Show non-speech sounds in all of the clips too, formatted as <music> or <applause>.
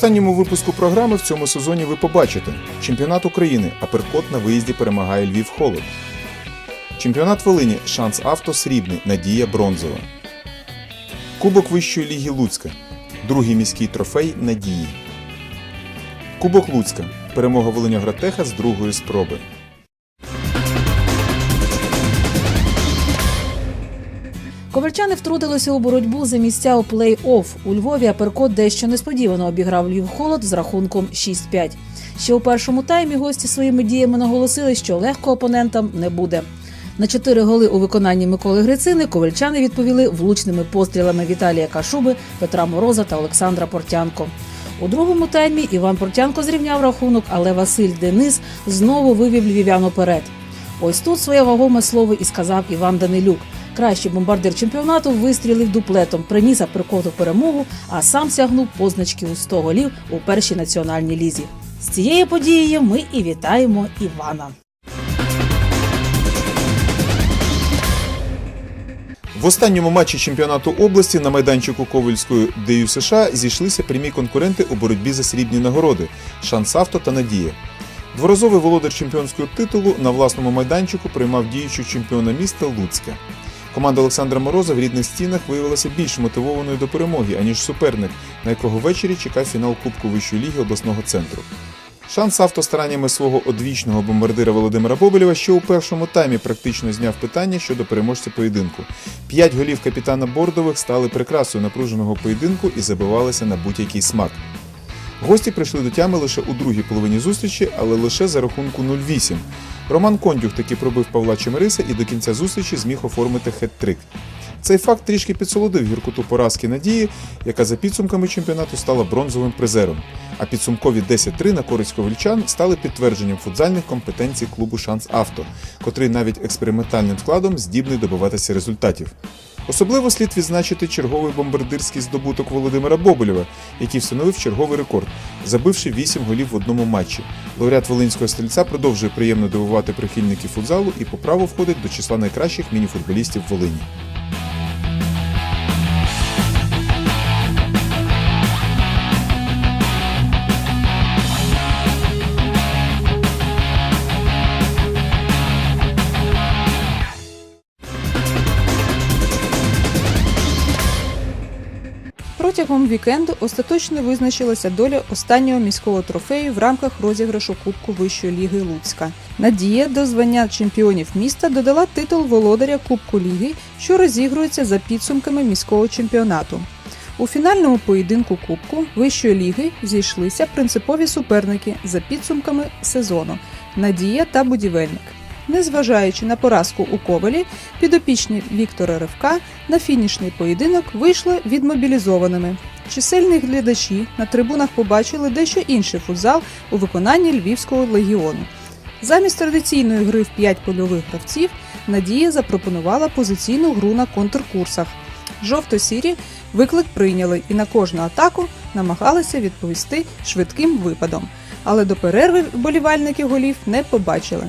останньому випуску програми в цьому сезоні ви побачите чемпіонат України, аперкот на виїзді перемагає Львів Холод. Чемпіонат Волині Шанс Авто срібний, Надія бронзова. Кубок Вищої ліги Луцька. Другий міський трофей Надії. Кубок Луцька. Перемога Волинягратеха з другої спроби. Ковальчани втрутилися у боротьбу за місця у плей-офф. У Львові аперкот дещо несподівано обіграв Львів холод з рахунком 6-5. Ще у першому таймі гості своїми діями наголосили, що легко опонентам не буде. На чотири голи у виконанні Миколи Грицини ковальчани відповіли влучними пострілами Віталія Кашуби, Петра Мороза та Олександра Портянко. У другому таймі Іван Портянко зрівняв рахунок, але Василь Денис знову вивів львів'ян уперед. Ось тут своє вагоме слово і сказав Іван Данилюк. Кращий бомбардир чемпіонату вистрілив дуплетом, приніс аперкоту перемогу, а сам сягнув позначки у 100 голів у першій національній лізі. З цією подією ми і вітаємо Івана. В останньому матчі чемпіонату області на майданчику Ковальської ДЮ США зійшлися прямі конкуренти у боротьбі за срібні нагороди Шанс Авто та Надія. Дворазовий володар чемпіонського титулу на власному майданчику приймав діючого чемпіона міста Луцька. Команда Олександра Мороза в рідних стінах виявилася більш мотивованою до перемоги, аніж суперник, на якого ввечері чекав фінал Кубку Вищої ліги обласного центру. Шанс авто стараннями свого одвічного бомбардира Володимира Бобелєва ще у першому таймі практично зняв питання щодо переможця поєдинку. П'ять голів капітана Бордових стали прикрасою напруженого поєдинку і забивалися на будь-який смак. Гості прийшли до тями лише у другій половині зустрічі, але лише за рахунку 0-8. Роман Кондюх таки пробив Павла Чемериса і до кінця зустрічі зміг оформити хет-трик. Цей факт трішки підсолодив гіркоту поразки надії, яка за підсумками чемпіонату стала бронзовим призером. А підсумкові 10-3 на користь ковальчан стали підтвердженням футзальних компетенцій клубу Шанс Авто, котрий навіть експериментальним складом здібний добиватися результатів. Особливо слід відзначити черговий бомбардирський здобуток Володимира Боболєва, який встановив черговий рекорд, забивши 8 голів в одному матчі. Лауреат Волинського стрільця продовжує приємно дивувати прихильників футзалу і по праву входить до числа найкращих мініфутболістів Волині. Протягом вікенду остаточно визначилася доля останнього міського трофею в рамках розіграшу Кубку Вищої ліги Луцька. Надія до звання чемпіонів міста додала титул володаря Кубку ліги, що розігрується за підсумками міського чемпіонату. У фінальному поєдинку Кубку Вищої ліги зійшлися принципові суперники за підсумками сезону Надія та Будівельник. Незважаючи на поразку у Ковалі, підопічні Віктора Ривка на фінішний поєдинок вийшли відмобілізованими. Чисельні глядачі на трибунах побачили дещо інший футзал у виконанні Львівського легіону. Замість традиційної гри в 5 польових гравців Надія запропонувала позиційну гру на контркурсах. Жовто-сірі виклик прийняли і на кожну атаку намагалися відповісти швидким випадом. Але до перерви вболівальники голів не побачили.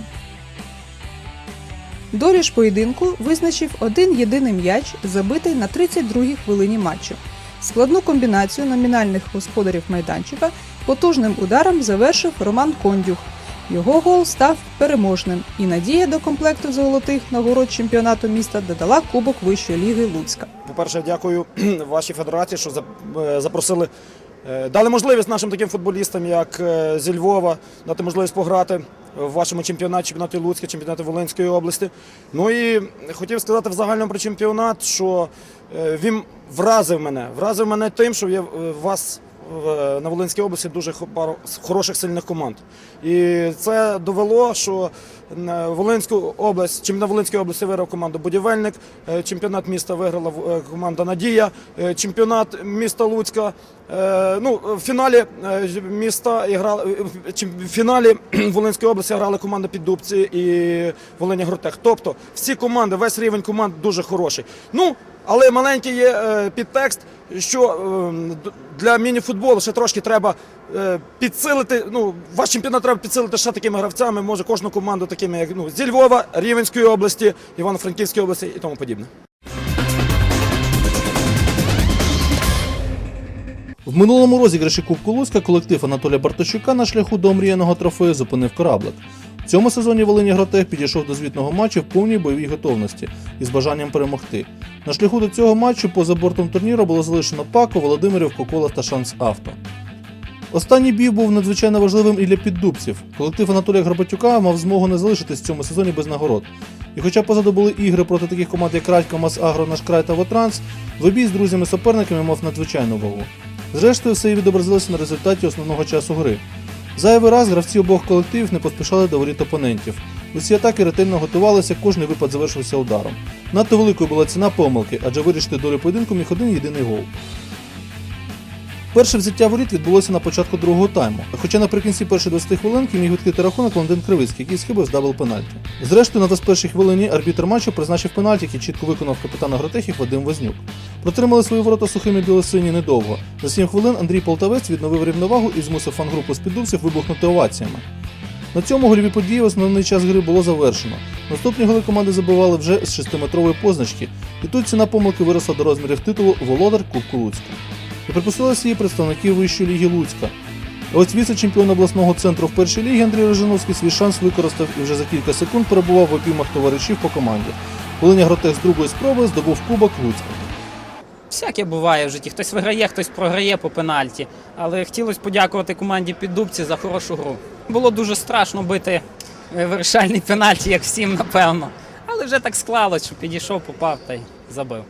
Долю ж поєдинку визначив один єдиний м'яч, забитий на 32-й хвилині матчу. Складну комбінацію номінальних господарів майданчика потужним ударом завершив Роман Кондюх. Його гол став переможним, і надія до комплекту золотих нагород чемпіонату міста додала Кубок Вищої ліги Луцька. По-перше, дякую <clears throat> вашій федерації, що е, запросили, дали можливість нашим таким футболістам, як е, зі Львова, дати можливість пограти в вашому чемпіонаті, чемпіонаті Луцька, чемпіонаті Волинської області. Ну і хотів сказати в загальному про чемпіонат, що е, він вразив мене. Вразив мене тим, що є е, вас на Волинській області дуже пару хороших сильних команд. І це довело, що е, Волинську область, чемпіонат Волинської області виграв команду Будівельник, е, чемпіонат міста виграла е, команда Надія, е, чемпіонат міста Луцька. е, Ну, в фіналі е, міста іграли е, в фіналі <clears throat> Волинської області грали команда Піддубці і Волиня Гротех. Тобто всі команди, весь рівень команд дуже хороший. Ну, але маленький є е, підтекст, що е, для міні-футболу ще трошки треба е, підсилити. Ну, ваш чемпіонат треба підсилити ще такими гравцями, може кожну команду такими, як ну, зі Львова, Рівенської області, Івано-Франківської області і тому подібне. В минулому розіграші Кубку Луцька колектив Анатолія Бартощука на шляху до омріяного трофею зупинив кораблик. В цьому сезоні Волині Гротех підійшов до звітного матчу в повній бойовій готовності із бажанням перемогти. На шляху до цього матчу поза бортом турніру було залишено Пако, Володимирів, Кокола та Шанс Авто. Останній бій був надзвичайно важливим і для піддубців. Колектив Анатолія Грабатюка мав змогу не залишитись в цьому сезоні без нагород. І хоча позаду були ігри проти таких команд, як Радько, Масагро, Нашкрай та Вотранс, вибій з друзями-суперниками мав надзвичайну вагу. Зрештою, все і відобразилося на результаті основного часу гри. Зайвий раз гравці обох колективів не поспішали до опонентів. Усі атаки ретельно готувалися, кожний випад завершився ударом. Надто великою була ціна помилки, адже вирішити долю поєдинку міг один єдиний гол. Перше взяття воріт відбулося на початку другого тайму, хоча наприкінці першої 20 хвилинки міг відкрити рахунок Лондин Кривицький, який схибив з дабл пенальті. Зрештою, на 21-й хвилині арбітр матчу призначив пенальті, який чітко виконав капітан агротехів Вадим Вознюк. Протримали свої ворота сухими білосині недовго. За 7 хвилин Андрій Полтавець відновив рівновагу і змусив фан-групу з піддубців вибухнути оваціями. На цьому гольові події основний час гри було завершено. Наступні голи команди забивали вже з 6-метрової позначки, і тут ціна помилки виросла до розмірів титулу Володар Кубку Луцька. І припустилися її представники Вищої ліги Луцька. Ось віце-чемпіон обласного центру в першій лігі Андрій Рожиновський свій шанс використав і вже за кілька секунд перебував в обіймах товаришів по команді. Волиня Гротех з другої спроби здобув Кубок Луцька. Всяке буває в житті. Хтось виграє, хтось програє по пенальті. Але хотілося подякувати команді Піддубці за хорошу гру. Було дуже страшно бити е, вирішальний пенальті, як всім, напевно. Але вже так склалось, що підійшов, попав та й забив.